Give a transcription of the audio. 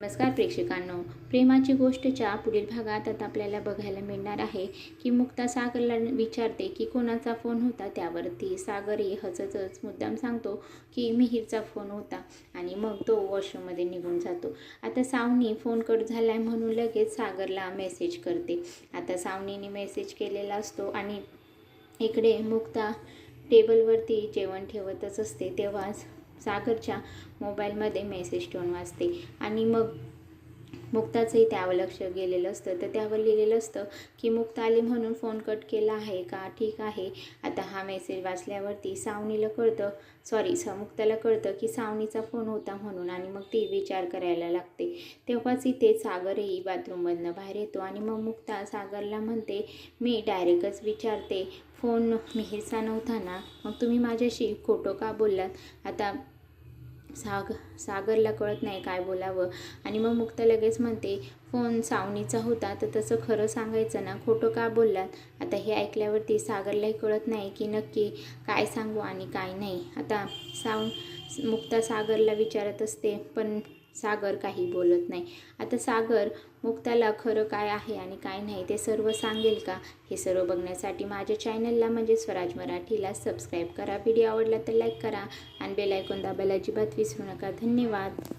नमस्कार प्रेक्षकांनो. प्रेमाची गोष्टच्या पुढील भागात आता आपल्याला बघायला मिळणार आहे की मुक्ता सागरला विचारते की कोणाचा फोन होता त्यावरती. सागरही हसतच मुद्दाम सांगतो की मिहीरचा फोन होता आणि मग तो वॉशरूममध्ये निघून जातो. आता सावनी फोन कट झाला आहे म्हणून लगेच सागरला मेसेज करते. आता सावनीने मेसेज केलेला असतो आणि इकडे मुक्ता टेबलवरती जेवण ठेवतच असते. तेव्हाच सागरच्या मोबाईलमध्ये मेसेज टोन वाचते. आणि मग मुक्ताचंही त्यावर लक्ष गेलेलं असतं. तर त्यावर लिहिलेलं असतं की मुक्ता आली म्हणून फोन कट केला आहे का? ठीक आहे. आता हा मेसेज वाचल्यावरती सावनीला कळतं. सॉरी स मुक्ताला कळतं की सावनीचा फोन होता म्हणून आणि मग ती विचार करायला लागते. तेव्हाच इथे सागरही बाथरूममधनं बाहेर येतो आणि मग मुक्ता सागरला म्हणते मी डायरेक्टच विचारते. फोन मिहिरचा नव्हता ना मग तुम्ही माझ्याशी खोटं का बोललात? आता साग सागरला कळत नाही काय बोलावं. आणि मग मुक्ता लगेच म्हणते फोन सावनीचा होता तर तसं खरं सांगायचं ना खोटं का बोललात? आता हे ऐकल्यावरती सागरलाही कळत नाही की नक्की काय सांगू आणि काय नाही. आता साव मुक्ता सागरला विचारत असते पण सागर काही बोलत नाही. आता सागर मुक्ताला खरं काय आहे आणि काय नाही ते सर्व सांगेल का? हे सर्व बघण्यासाठी माझ्या चॅनलला म्हणजे स्वराज मराठीला सबस्क्राईब करा. व्हिडिओ आवडला तर लाईक करा आणि बेल दाबायला अजिबात विसरू नका. धन्यवाद.